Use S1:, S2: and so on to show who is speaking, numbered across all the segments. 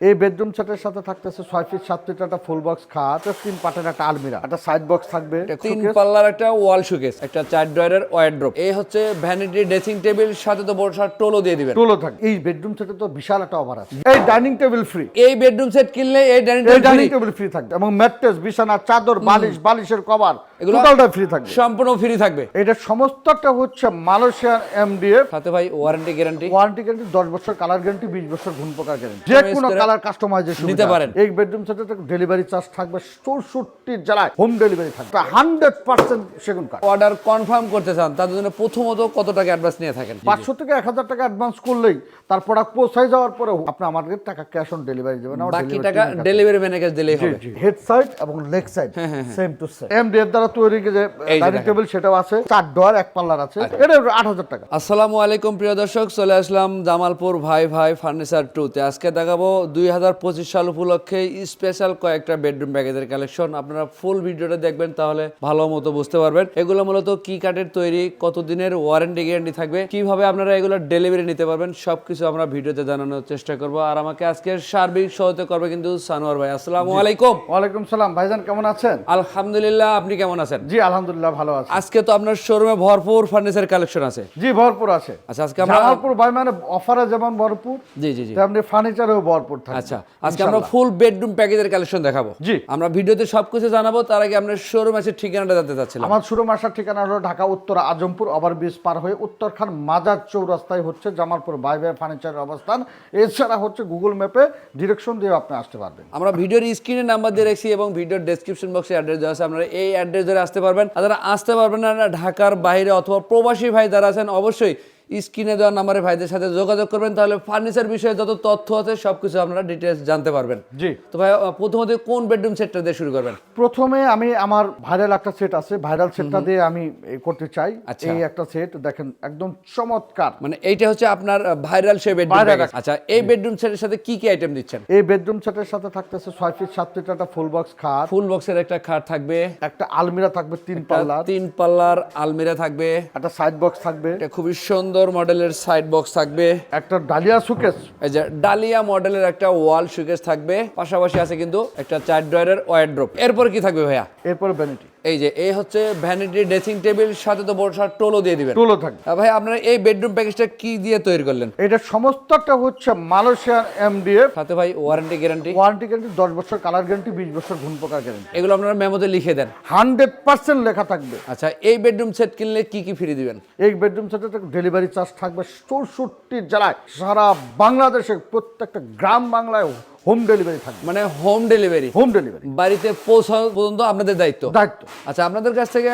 S1: এই বেডরুম সেটের সাথে থাকতেছে ছয় ফিট সাত ফিট একটা ফুল বক্স খাট তিন পাটের একটা আলমিরা। একটা সাইড বক্স থাকবে
S2: তিন পাল্লার একটা ওয়াল শোকেস একটা চার ড্রয়ারের ওয়ার্ড্রপ এই হচ্ছে ভ্যানিটি ড্রেসিং টেবিল সাথে তো বড় টোলও দিয়ে দিবেন।
S1: টুলও থাকে এই বেডরুম সেটে তো বিশাল একটা অফার আছে। এই ডাইনিং টেবিল ফ্রি
S2: এই বেডরুম সেট কিনলে এই ডাইনিং টেবিল
S1: ফ্রি থাকবে এবং ম্যাট্রেস বিছানা চাদর বালিশ বালিশের কভার টোটালটা ফ্রি থাকবে।
S2: সম্পূর্ণ ফ্রি থাকবে।
S1: এটা সমস্তটা হচ্ছে মালয়েশিয়ান এমডিএফ
S2: সাথে ভাই ওয়ারেন্টি গ্যারান্টি
S1: ওয়ারেন্টি গ্যারান্টি দশ বছর কালার গ্যারান্টি বিশ বছর ঘুম পোকার গ্যারান্টি যে কোনো কালার কাস্টমাইজেশন
S2: নিতে পারেন।
S1: এই বেডরুম সেটে ডেলিভারি চার্জ থাকবে চৌষট্টি জেলায় হোম ডেলিভারি থাকবে। হান্ড্রেড পার্সেন্ট সেগুন কাঠ
S2: অর্ডার কনফার্ম করতে চান তাদের জন্য প্রথমত কত টাকা অ্যাডভান্স নিয়ে থাকেন?
S1: পাঁচশো থেকে এক হাজার টাকা অ্যাডভান্স করলেই তার প্রোডাক্ট পৌঁছায় যাওয়ার পরে আপনি আমাদের টাকা ক্যাশ অন ডেলিভারি দেবেন
S2: বাকি টাকা
S1: এর।
S2: ডেলিভারি ম্যানের কাছে দিলেই হবে।
S1: হেড সাইড এবং leg side same to same MDF দ্বারা তৈরি যে ডাইনিং টেবিল সেটাও আছে চার ডোয়ার এক পাল্লার আছে। এটা আট হাজার টাকা।
S2: আসসালামু আলাইকুম প্রিয় দর্শক। চলে আসলাম জামালপুর ভাই ভাই ফার্নিচার টুতে আজকে দেখাবো দুই হাজার পঁচিশ সাল উপলক্ষে স্পেশাল কয়েকটা বেডরুম প্যাকেজের কালেকশন আপনারা ফুল ভিডিওটা দেখবেন তাহলে ভালো মতো বুঝতে পারবেন। এগুলো মূলত কি কাঠের তৈরি কতদিনের ওয়ারেন্টি গ্যারান্টি থাকবে কীভাবে আপনারা এগুলো ডেলিভারি নিতে পারবেন সবকিছু আমরা ভিডিওতে জানানোর চেষ্টা করব। আর আমাকে আজকে সার্বিক সহায়তা করবে কিন্তু সানোয়ার ভাই। আসসালামু আলাইকুম।
S1: ওয়ালাইকুম সালাম। ভাইজান কেমন আছেন?
S2: আলহামদুলিল্লাহ আপনি কেমন আছেন?
S1: জি আলহামদুলিল্লাহ ভালো আছে।
S2: আজকে তো আপনার শোরুমে ভরপুর ফার্নিচার কালেকশন আছে।
S1: জি ভরপুর আছে।
S2: আচ্ছা আজকে আমরা
S1: জামালপুর ভাই মানে অফারে যেমন ভরপুর
S2: জি জি জি।
S1: তেমনি ফার্নিচারেও ভরপুর।
S2: আচ্ছা আজকে আমরা ফুল বেডরুম প্যাকেজের কালেকশন দেখাবো।
S1: জি।
S2: আমরা ভিডিওতে সবকিছু জানাব তার আগে আমরা শোরুম আছে ঠিকানাটা জানতে চাচ্ছিলাম।
S1: আমার শুরু মাসার ঠিকানা হলো ঢাকা উত্তর আজমপুর ওভারব্রিজ পার হয়ে উত্তরখান মাজার চৌরাস্তায় হচ্ছে জামালপুর বাই বাই ফার্নিচারের অবস্থান। এছাড়া হচ্ছে গুগল ম্যাপে ডিরেকশন দিয়ে আপনি আসতে পারবেন।
S2: আমরা ভিডিওর স্ক্রিনে নাম্বার দিয়ে রাখছি এবং ভিডিওর ডেসক্রিপশন বক্সে অ্যাড্রেস দেওয়া আছে। আপনারা এই অ্যাড্রেস ধরে আসতে পারবেন। আর যারা আসতে পারবেন না ঢাকার বাইরে অথবা প্রবাসী ভাই যারা আছেন অবশ্যই স্ক্রিনে দেওয়া নাম্বারে ভাইদের সাথে যোগাযোগ করবেন। তাহলে ফার্নিচার বিষয়ে যত তথ্য আছে সবকিছু আপনারা ডিটেলস জানতে পারবেন।
S1: জি।
S2: তো ভাই প্রথমত কোন বেডরুম সেটটা দিয়ে শুরু করবেন?
S1: প্রথমে আমি আমার ভাইরাল একটা সেট আছে। ভাইরাল সেটটা দিয়ে আমি করতে চাই।
S2: আচ্ছা।
S1: এই একটা সেট দেখেন একদম চমৎকার।
S2: মানে এইটা হচ্ছে আপনার ভাইরাল সেই বেডরুম আচ্ছা এই বেডরুম সেটের সাথে কি কি আইটেম দিচ্ছেন?
S1: এই বেডরুম সেটের সাথে থাকতেছে ছয় ফিট সাত ফিট একটা ফুল বক্স খাট।
S2: ফুল বক্সের একটা খাট থাকবে।
S1: একটা আলমিরা থাকবে তিন পাল্লার।
S2: তিন পাল্লার আলমিরা থাকবে।
S1: একটা সাইড বক্স থাকবে।
S2: এটা খুবই সুন্দর মডেলের সাইড বক্স থাকবে।
S1: একটা ডালিয়া সুকেস
S2: এই যে ডালিয়া মডেলের একটা ওয়াল সুকেস থাকবে। পাশাপাশি আছে কিন্তু একটা চার ড্রয়ারের ওয়ার্ড্রপ এরপর কি থাকবে ভাইয়া?
S1: এরপর ভ্যানিটি
S2: এই যে এই হচ্ছে ভ্যানিটি ড্রেসিং টেবিল সাথে তো বড় টোলও দিয়ে দিবেন।
S1: টুলও থাকবে।
S2: ভাই আপনারা এই বেডরুম প্যাকেজটা কি দিয়ে তৈরি করলেন?
S1: এটা সমস্তটা হচ্ছে মালয়েশিয়ান এমডিএফ
S2: সাথে ভাই ওয়ারেন্টি গ্যারান্টি
S1: ওয়ারেন্টি গ্যারান্টি দশ বছর কালার গ্যারান্টি বিশ বছর ঘুম পোকার গ্যারান্টি
S2: এগুলো আপনারা মেমোতে লিখে দেন।
S1: হান্ড্রেড পার্সেন্ট লেখা থাকবে।
S2: আচ্ছা এই বেডরুম সেট কিনলে কি কি ফ্রি দিবেন?
S1: এই বেডরুম সেটে ডেলিভারি চার্জ থাকবে চৌষট্টি জেলায়। সারা বাংলাদেশে প্রত্যেকটা গ্রাম বাংলায় হোম ডেলিভারি থাকবে।
S2: মানে হোম ডেলিভারি
S1: হোম ডেলিভারি
S2: বাড়িতে পৌঁছানো পর্যন্ত আপনাদের দায়িত্ব।
S1: দায়িত্ব।
S2: আচ্ছা আপনাদের কাছ থেকে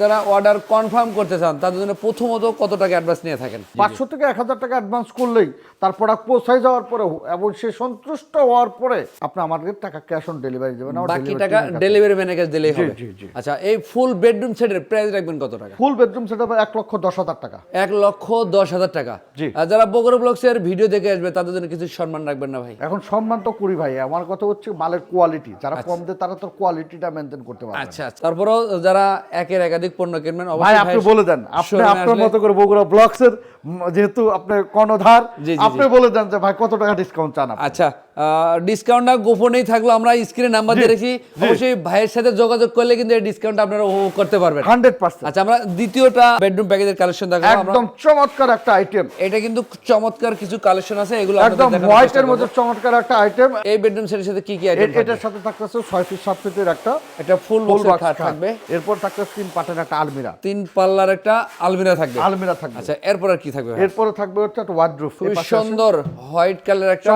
S2: যারা অর্ডার কনফার্ম করতে চান তাদের জন্য প্রথমত কত টাকা অ্যাডভান্স নিয়ে থাকেন?
S1: পাঁচশো থেকে এক হাজার টাকা অ্যাডভান্স করলেই তার প্রোডাক্ট পৌঁছায় যাওয়ার পরে এবং সে সন্তুষ্ট হওয়ার পরে আপনি আমাদের টাকা ক্যাশ অন ডেলিভারি দেবেন
S2: বাকি টাকা ডেলিভারি ম্যানের কাছে। দিলেই হবে। আচ্ছা এই ফুল বেডরুম সেটের প্রাইস রাখবেন কত টাকা?
S1: ফুল বেডরুম সেট সেটা এক লক্ষ দশ হাজার টাকা।
S2: এক লক্ষ দশ হাজার টাকা। যারা বগর ব্লগসের ভিডিও দেখে আসবে তাদের জন্য কিছু সম্মান রাখবেন না ভাই।
S1: এখন সম্মান তো করি ভাই আমার কথা হচ্ছে মালের কোয়ালিটি যারা কম দেয় তারা তো কোয়ালিটিটা মেনটেন করতে পারে
S2: আচ্ছা আচ্ছা। তারপরেও যারা একের একাধিক পণ্য কিনবেন
S1: ভাই
S2: অবশ্যই
S1: আপনি বলে দেন। আপনি আপনার মতো করে বগুড়া ব্লগস এর যেহেতু আপনি কর্ণধার আপনি বলে দেন যে ভাই কত টাকা ডিসকাউন্ট চান?
S2: আচ্ছা ডিসকাউন্টটা গোপনেই থাকল আমরা স্ক্রিনে নাম্বার দিয়ে রেখেছি অবশ্যই ভাইয়ের সাথে যোগাযোগ করলে কিন্তু এই ডিসকাউন্ট আপনারা উপভোগ করতে পারবেন।
S1: Hundred percent.
S2: আচ্ছা আমরা দ্বিতীয়টা বেডরুম প্যাকেজের কালেকশন দেখাবো
S1: একদম চমৎকার একটা আইটেম
S2: এটা কিন্তু চমৎকার কিছু কালেকশন আছে এগুলো
S1: একদম হোয়াইটের মধ্যে চমৎকার একটা আইটেম
S2: এই বেডরুম সেটের সাথে কি কি আইটেম
S1: এটার সাথে থাকতেছে ছয় ফিট সাত ফিটের একটা।
S2: এটা ফুল
S1: বক্স
S2: থাকবে।
S1: এরপর থাকতেছে তিন পাটের একটা আলমিরা।
S2: তিন পাল্লার একটা আলমিরা থাকবে।
S1: আলমিরা থাকবে।
S2: আচ্ছা এরপর আর কি থাকবে?
S1: এরপরে থাকবে হচ্ছে একটা ওয়ার্ড্রোপ
S2: খুবই সুন্দর হোয়াইট কালার একটা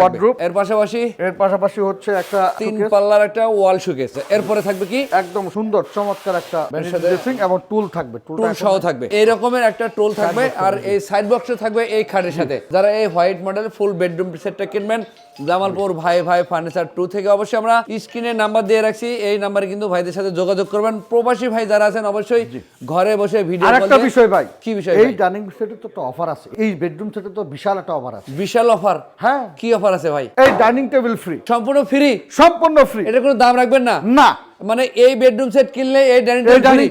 S1: wardrobe।
S2: এর পাশাপাশি?
S1: এর পাশাপাশি হচ্ছে একটা
S2: তিন পাল্লার একটা ওয়াল শোকেস এরপরে থাকবে কি?
S1: একদম সুন্দর চমৎকার একটা ড্রেসিং এবং টুল থাকবে।
S2: টুল সহ থাকবে। এই রকমের একটা টুল থাকবে আর এই সাইড বক্সে থাকবে এই খাটের সাথে। যারা এই হোয়াইট মডেল ফুল বেডরুম সেটটা কিনবেন জামালপুর ভাই ভাই ফার্নিচার টু থেকে অবশ্যই আমরা স্ক্রিনে নাম্বার দিয়ে রাখছি। এই নাম্বারে কিন্তু ভাইদের সাথে যোগাযোগ করবেন। প্রবাসী ভাই যারা আছেন অবশ্যই ঘরে বসে ভিডিও
S1: আর একটা বিষয় ভাই
S2: কি বিষয়
S1: এই ডাইনিং সেটে তো একটা অফার আছে। এই বেডরুম সেটে তো বিশাল একটা অফার আছে।
S2: বিশাল অফার
S1: হ্যাঁ।
S2: কি অফার আছে ভাই?
S1: এই ডাইনিং টেবিল ফ্রি
S2: সম্পূর্ণ ফ্রি
S1: সম্পূর্ণ ফ্রি
S2: এটা কোনো দাম রাখবেন না?
S1: না।
S2: মানে এই বেডরুম সেট কিনলে এই ডাইনিং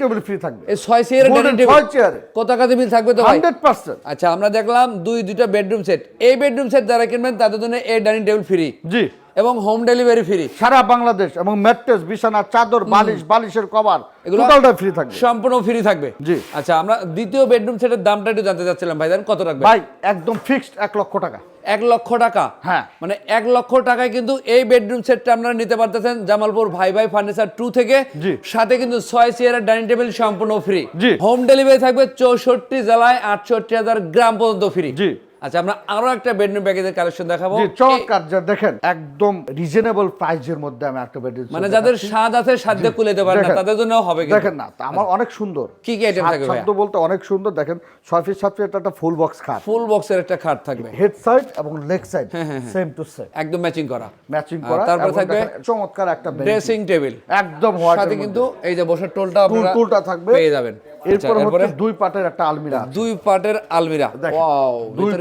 S2: টেবিল
S1: ফ্রি থাকবে।
S2: এই ছয় চেয়ারের
S1: Golden
S2: ডাইনিং টেবিল
S1: চেয়ারে
S2: কত টাকাতে বিল থাকবে তো ভাই?
S1: হান্ড্রেড পার্সেন্ট
S2: আচ্ছা আমরা দেখলাম দুই দুইটা বেডরুম সেট এই বেডরুম সেট যারা কিনবেন তাদের জন্য এই ডাইনিং টেবিল ফ্রি
S1: জি।
S2: এবং হোম ডেলিভারি ফ্রি
S1: সারা বাংলাদেশ এবং ম্যাট্রেস বিছানা চাদর বালিশ বালিশের কভার টোটালটা ফ্রি থাকবে
S2: সম্পূর্ণ ফ্রি থাকবে
S1: জি।
S2: আচ্ছা আমরা দ্বিতীয় বেডরুম সেটের দামটা একটু জানতে চাচ্ছিলাম ভাই কত রাখবে
S1: ভাই একদম ফিক্সড এক লক্ষ টাকা
S2: এক লক্ষ টাকা
S1: হ্যাঁ।
S2: মানে এক লক্ষ টাকায় কিন্তু এই বেডরুম সেটটা আপনারা নিতে পারতেছেন জামালপুর ভাই ভাই ফার্নিচার টু থেকে
S1: জি।
S2: সাথে কিন্তু ছয় চেয়ারের ডাইনিং টেবিল সম্পূর্ণ ফ্রি। হোম ডেলিভারি থাকবে চৌষট্টি জেলায় আটষট্টি হাজার গ্রাম পর্যন্ত ফ্রি
S1: জি।
S2: আচ্ছা আমরা আরও একটা বেডরুম প্যাকেজের কালেকশন দেখাবো।
S1: চমৎকার। যা দেখেন একদম রিজনেবল প্রাইসের মধ্যে আমি একটা বেড
S2: মানে যাদের স্বাদ আছে সাধ্যে কুলেতে পারে না তাদের জন্য হবে
S1: দেখেন না আমার অনেক সুন্দর।
S2: কি কি item থাকবে
S1: শব্দ বলতে অনেক সুন্দর। দেখেন ছয় ফিট সাত ফিট একটা ফুল বক্স খাট।
S2: ফুল বক্সের একটা খাট থাকবে।
S1: হেড সাইড এবং leg side same to same
S2: একদম ম্যাচিং করা।
S1: ম্যাচিং করা
S2: তারপরে থাকবে
S1: চমৎকার একটা
S2: ড্রেসিং টেবিল
S1: একদম হোয়াইট
S2: সাথে কিন্তু এই যে বসার টোলটা আপনারা
S1: টুলটা থাকবে।
S2: পেয়ে যাবেন। আচ্ছা,
S1: এরপর
S2: এরপরে
S1: হচ্ছে দুই পাটের একটা আলমিরা
S2: দুই পার্টের আলমিরা। ওয়াও
S1: দুই
S2: দুই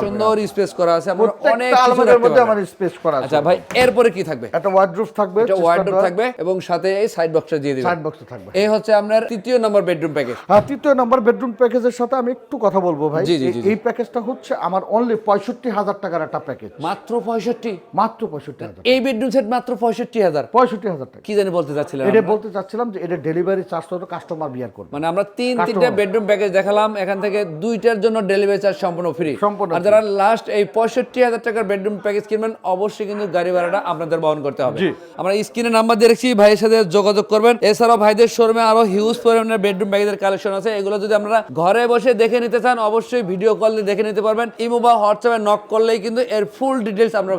S2: সুন্দর স্পেস করা আছে আপনারা অনেক
S1: আলমারির মধ্যে আমার স্পেস করা আছে।
S2: আচ্ছা ভাই এরপরে কি থাকবে?
S1: একটা ওয়ার্ডরোব থাকবে
S2: এটা ওয়ার্ডরোব থাকবে এবং সাথে এই সাইড বক্সটা দিয়ে দিবেন।
S1: সাইড বক্স থাকবে।
S2: এই হচ্ছে আপনার তৃতীয় নম্বর বেডরুম প্যাকেজ
S1: আর তৃতীয় নম্বর বেডরুম প্যাকেজের সাথে আমি একটু কথা বলব ভাই। এই- প্যাকেজটা হচ্ছে আমার অনলি পঁয়ষট্টি হাজার টাকার একটা প্যাকেজ
S2: মাত্র পঁয়ষট্টি?
S1: মাত্র পঁয়ষট্টি হাজার।
S2: এই বেডরুম সেট মাত্র পঁয়ষট্টি হাজার?
S1: পঁয়ষট্টি হাজার টাকা।
S2: কি জানি বলতে চাচ্ছিলেন
S1: এটা বলতে চাচ্ছিলাম যে এটা ডেলিভারি চার্জ তো কাস্টমার বিয়ার করবে।
S2: মানে আমরা তিন. তিনটা বেডরুম প্যাকেজ দেখালাম এখান থেকে দুইটার জন্য ডেলিভারি চার্জ সম্পূর্ণ ফ্রি
S1: সম্পূর্ণ
S2: আর যারা লাস্ট এই পঁয়ষট্টি হাজার টাকার বেডরুম প্যাকেজ কিনবেন অবশ্যই কিন্তু গাড়ি ভাড়াটা আপনাদের বহন করতে হবে। আমরা স্ক্রিনে নাম্বার দিয়ে রেখেছি ভাইয়ের সাথে যোগাযোগ করবেন। এছাড়াও ভাইদের শোরুমে আরও হিউজ পরিমাণের বেডরুম প্যাকেজের কালেকশন আছে। এগুলো যদি আপনারা ঘরে বসে দেখে নিতে চান অবশ্যই ভিডিও কল দিয়ে দেখে নিতে পারবেন। ইমো বা হোয়াটসঅ্যাপে নক করলেই কিন্তু এর ফুল ডিটেলস আপনারা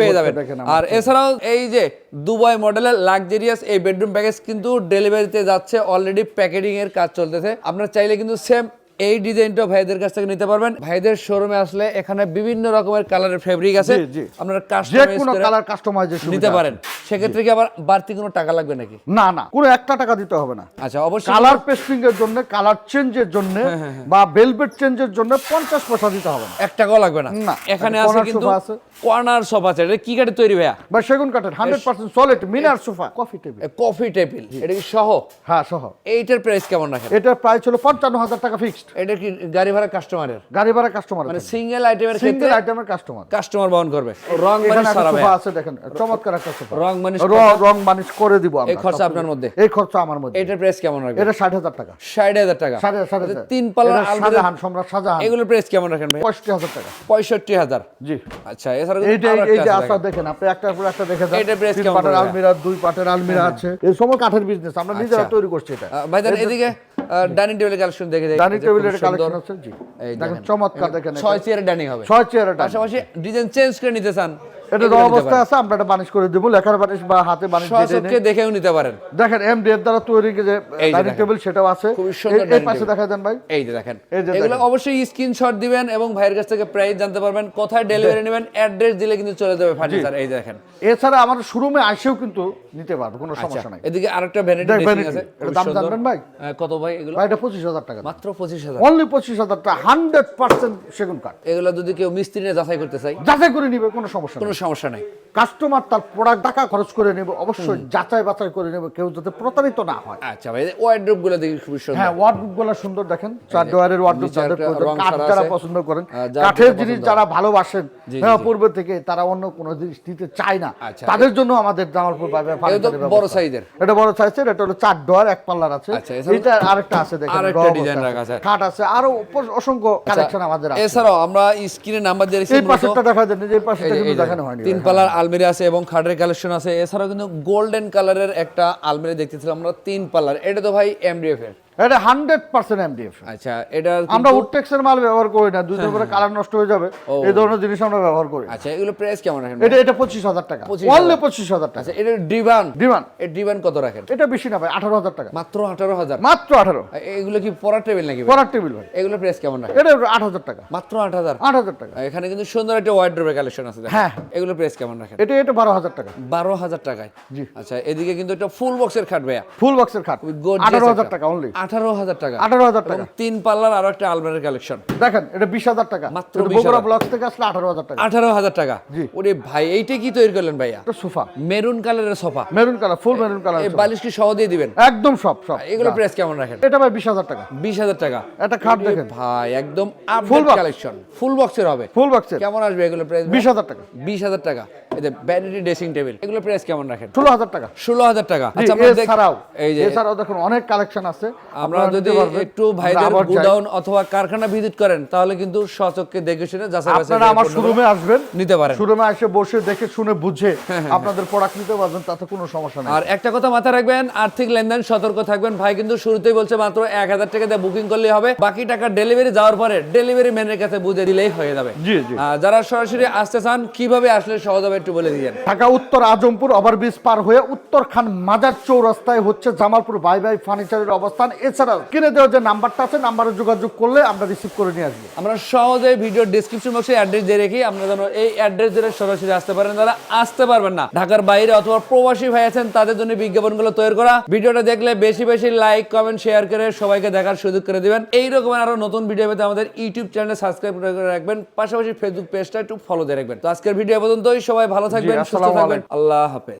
S2: পেয়ে যাবেন। আর এছাড়াও এই যে দুবাই মডেলের লাক্সারিয়াস এই বেডরুম প্যাকেজ কিন্তু ডেলিভারিতে যাচ্ছে অলরেডি প্যাকেটিং এর কাজ চলতেছে। আপনারা চাইলে কিন্তু সেম এই ডিজাইনটা ভাইদের কাছ থেকে নিতে পারবেন। ভাইদের শোরুমে আসলে এখানে বিভিন্ন রকমের কালারের ফেব্রিক আছে। আপনারা কাস্টমাইজ
S1: কালার কাস্টমাইজেশন
S2: নিতে পারেন। সেক্ষেত্রে কি আবার বাড়তি কোনো টাকা লাগবে নাকি?
S1: না না কোনো একটা টাকা দিতে হবে না।
S2: আচ্ছা অবশ্যই।
S1: কালার পেস্টিং এর জন্য কালার চেঞ্জের জন্য
S2: হ্যাঁ,
S1: বা বেলভেট চেঞ্জের জন্য পঞ্চাশ পয়সা দিতে হবে না।
S2: এক টাকাও লাগবে না?
S1: না,
S2: এখানে আছে কিন্তু। কর্নার সোফা আছে। এটা কি কাঠে তৈরি ভাইয়া?
S1: বা সেগুন কাঠের হান্ড্রেড পার্সেন্ট সলিড মিনার sofa coffee table
S2: coffee table এটা কি সহ?
S1: হ্যাঁ সহ।
S2: এইটার প্রাইস কেমন রাখেন?
S1: এটার প্রাইস হলো পঞ্চান্ন হাজার টাকা ফিক্সড
S2: এটা কি গাড়ি ভাড়া কাস্টমারের
S1: গাড়ি ভাড়া কাস্টমার
S2: মানে সিঙ্গেল আইটেমের
S1: সিঙ্গেল আইটেমের কাস্টমার
S2: কাস্টমার বহন করবে। রং মানিশ
S1: একটা সোফা আছে দেখেন চমৎকার একটা সোফা
S2: রং মানিশ
S1: রং মানিশ করে দিব আমরা।
S2: এই খরচা আপনার মধ্যে।
S1: এই খরচা আমার মধ্যে।
S2: এটার প্রাইস কেমন রাখবেন?
S1: এটা ষাট হাজার টাকা।
S2: ষাট হাজার টাকা।
S1: সাড়ে সাড়ে
S2: আচ্ছা, তিন পাল্লার আলমারি
S1: শাহজাহান সম্রাট শাহজাহান
S2: এগুলোর প্রাইস কেমন রাখেন ভাই?
S1: পঁয়ষট্টি হাজার টাকা।
S2: পঁয়ষট্টি হাজার।
S1: জি।
S2: আচ্ছা এছাড়া
S1: এইটা এই যে আশা
S2: দেখেন।
S1: আপনি একটার পর একটা দেখে যান।
S2: price
S1: তিন
S2: কেমন
S1: পাটের? আলমিরা দুই পাটের আলমিরা আছে। এই সময় কাঠের বিজনেস আমরা নিজেরা
S2: আচ্ছা।
S1: তৈরি করছি এটা।
S2: ভাইজান এদিকে ডাইনিং টেবিলের কালেকশন দেখে যাই
S1: ডাইনিং টেবিলের কালেকশন আছে জি। দেখেন। চমৎকার দেখেন
S2: ছয় চেয়ারের ডাইনিং হবে।
S1: ছয় চেয়ারের
S2: পাশাপাশি ডিজাইন চেঞ্জ করে নিতে চান
S1: এটা র
S2: নিতে
S1: আছে আমরা এটা বানিশ করে দেবো লেখার বানিশ বা হাতে বানিশ নেই।
S2: দেখেও নিতে পারেন।
S1: দেখেন এম ডি এর দ্বারা তৈরি যে ডাইনিং টেবিল সেটাও আছে। এই- পাশে দেখা দেন ভাই।
S2: এই যে দেখেন এগুলো অবশ্যই স্ক্রিনশট দিবেন এবং ভাইয়ের কাছ থেকে প্রাইস জানতে পারবেন কোথায় ডেলিভারি নেবেন অ্যাড্রেস দিলে কিন্তু চলে যাবে ফার্নিচার এই দেখেন।
S1: এছাড়া আমাদের শোরুমে আসেও কিন্তু নিতে পারব কোনো
S2: আচ্ছা
S1: সমস্যা নাই।
S2: এদিকে আরেকটা ভ্যানিটি ড্রেসিং আছে খুবই
S1: দাম জানবেন ভাই?
S2: কত ভাই এগুলো?
S1: ভাই এটা পঁচিশ হাজার টাকা
S2: মাত্র পঁচিশ হাজার।
S1: অনলি পঁচিশ হাজার টাকা হান্ড্রেড পার্সেন্ট সেগুন কাঠ
S2: এগুলো যদি কেউ মিস্ত্রি যাচাই করতে চাই
S1: যাচাই করে নিবে কোনো সমস্যা নেই।
S2: কোনো সমস্যা নাই।
S1: কাস্টমার তার প্রোডাক্ট টাকা খরচ করে নেবে অবশ্যই যাচাই বাছাই করে নেবে কেউ যাতে প্রতারিত না হয়।
S2: আচ্ছা ভাই ওয়ার্ড্রোপগুলো দেখি খুবই সুন্দর।
S1: হ্যাঁ গুলো সুন্দর দেখেন চার ডোয়ারের যাদের কাঠ যারা পছন্দ করেন কাঠের জিনিস যারা ভালোবাসেন হ্যাঁ। পূর্বে থেকে তারা অন্য কোনো জিনিস চায় না।
S2: আচ্ছা,
S1: তাদের জন্য আমাদের জামালপুর
S2: এটা বড় সাইজের
S1: এটা বড় সাইজের এটা হলো চার ডোয়ার এক পাল্লার আছে।
S2: আচ্ছা,
S1: এটা আরেকটা আছে দেখেন
S2: আরেকটা
S1: আছে।
S2: রাখা আছে।
S1: খাট আছে আরও অসংখ্য কালেকশন আমাদের আছে।
S2: এছাড়াও আমরা স্ক্রিনে নাম্বার দিয়ে
S1: এই পাশেরটা দেখা যায় পাশেরটা
S2: এই যে-
S1: কিন্তু দেখানো হয়নি।
S2: তিন পালার আলমিরা আছে এবং খাটের কালেকশন আছে। এছাড়াও কিন্তু গোল্ডেন কালারের একটা আলমিরা দেখতেছিলাম আমরা তিন পালার। এটা তো ভাই এমডিএফ এর।
S1: এটা হান্ড্রেড পার্সেন্ট এমডিএফ
S2: আচ্ছা এটা
S1: আমরা উডটেক্সের মাল ব্যবহার করি না দুই দিন পরে কালার নষ্ট হয়ে যাবে এই ধরনের জিনিস আমরা ব্যবহার করি।
S2: আচ্ছা এগুলো প্রাইস কেমন রাখেন
S1: এটা এটা পঁচিশ হাজার টাকা।
S2: 25,000
S1: অনলি পঁচিশ হাজার টাকা।
S2: আচ্ছা এটা ডিভান
S1: ডিমান্ড।
S2: এর ডিভান কত রাখেন?
S1: এটা বেশি না ভাই আঠারো হাজার টাকা।
S2: মাত্র আঠারো হাজার?
S1: মাত্র আঠারো।
S2: এগুলো কি পড়ার টেবিল নাকি?
S1: পড়ার টেবিল ভাই।
S2: এগুলো প্রাইস কেমন রাখেন?
S1: এটা আট হাজার টাকা।
S2: মাত্র আট হাজার?
S1: আট হাজার টাকা।
S2: এখানে কিন্তু সুন্দর একটা ওয়াইড্রোবের কালেকশন আছে
S1: হ্যাঁ।
S2: এগুলো প্রাইস কেমন রাখেন?
S1: এটা এটা বারো হাজার টাকা।
S2: বারো হাজার টাকায়?
S1: জি।
S2: আচ্ছা এদিকে কিন্তু একটা ফুল বক্সের খাট ভাইয়া।
S1: ফুল বক্সের খাট। আঠারো হাজার টাকা অনলি
S2: আঠারো হাজার টাকা
S1: আঠারো হাজার টাকা
S2: তিন পাল্লার আরও একটা আলমারির কালেকশন
S1: দেখেন এটা বিশ হাজার টাকা
S2: মাত্র
S1: এটা
S2: 20,000
S1: বগুড়া ব্লক থেকে আসলে আঠারো হাজার টাকা
S2: আঠারো হাজার টাকা ওরে ভাই এইটা কি তৈরি করলেন ভাইয়া
S1: সোফা
S2: মেরুন কালারের sofa
S1: maroon colour full maroon colour
S2: বালিশ কি সহ দিয়ে দিবেন
S1: একদম সব সব
S2: এগুলো প্রাইস কেমন রাখেন
S1: এটা ভাই বিশ হাজার টাকা
S2: বিশ হাজার টাকা
S1: একটা খাট দেখেন
S2: ভাই একদম
S1: box?
S2: কালেকশন ফুল বক্সের হবে
S1: ফুল বক্সের
S2: কেমন আসবে এগুলো প্রাইস
S1: বিশ হাজার টাকা
S2: বিশ হাজার টাকা এই যে ভ্যানিটি ড্রেসিং টেবিল এগুলো প্রাইস কেমন রাখেন
S1: ষোলো হাজার টাকা
S2: ষোলো হাজার টাকা আচ্ছা আমরা এই যে
S1: এছাড়াও দেখুন অনেক কালেকশন আছে আপনারা
S2: যদি একটু ভাইদের। গুডাউন অথবা কারখানা ভিজিট করেন তাহলে কিন্তু সচককে দেখে শুনে যাচাই বাছাই
S1: আপনারা আমার শোরুমে আসবেন।
S2: নিতে পারেন।
S1: শোরুমে এসে বসে দেখে শুনে বুঝে
S2: হ্যাঁ,
S1: আপনাদের প্রোডাক্ট নিতে পারবেন তাতে কোনো সমস্যা নেই।
S2: আর একটা কথা মাথায় রাখবেন আর্থিক লেনদেন সতর্ক থাকবেন। ভাই কিন্তু শুরুতেই বলছে মাত্র এক হাজার টাকা দিয়ে বুকিং করলেই হবে। বাকি টাকা ডেলিভারি যাওয়ার পরে ডেলিভারি ম্যানের কাছে বুঝে দিলেই হয়ে যাবে।
S1: জি জি।
S2: যারা সরাসরি আসতে চান কীভাবে আসলে সহজ হবে একটু বলে দিয়েন।
S1: ঢাকা উত্তর আজমপুর ওভারব্রিজ পার হয়ে উত্তর খান মাজার চৌরাস্তায় হচ্ছে জামালপুর বাই বাই ফার্নিচারের অবস্থান। এছাড়াও কিনে দেওয়া যে নাম্বারটা আছে নাম্বারে যোগাযোগ করলে আমরা রিসিভ করে নিয়ে আসব।
S2: আমরা সহজে ভিডিও ডিসক্রিপশন বক্সে অ্যাড্রেস দিয়ে রেখি আপনারা যেন এই অ্যাড্রেস ধরে সরাসরি আসতে পারেন। যারা আসতে পারবেন না ঢাকার বাইরে অথবা প্রবাসী ভাই আছেন তাদের জন্য বিজ্ঞাপনগুলো তৈরি করা। ভিডিওটা দেখলে বেশি বেশি লাইক কমেন্ট শেয়ার করে সবাইকে দেখার সুযোগ করে দিবেন। এই রকমের আরও নতুন ভিডিও পেতে আমাদের ইউটিউব চ্যানেলে সাবস্ক্রাইব করে রাখবেন। পাশাপাশি ফেসবুক পেজটা একটু ফলো দিয়ে রাখবেন। তো আজকের ভিডিও পর্যন্তই। সবাই ভালো থাকবেন সুস্থ থাকবেন। আল্লাহ হাফেজ।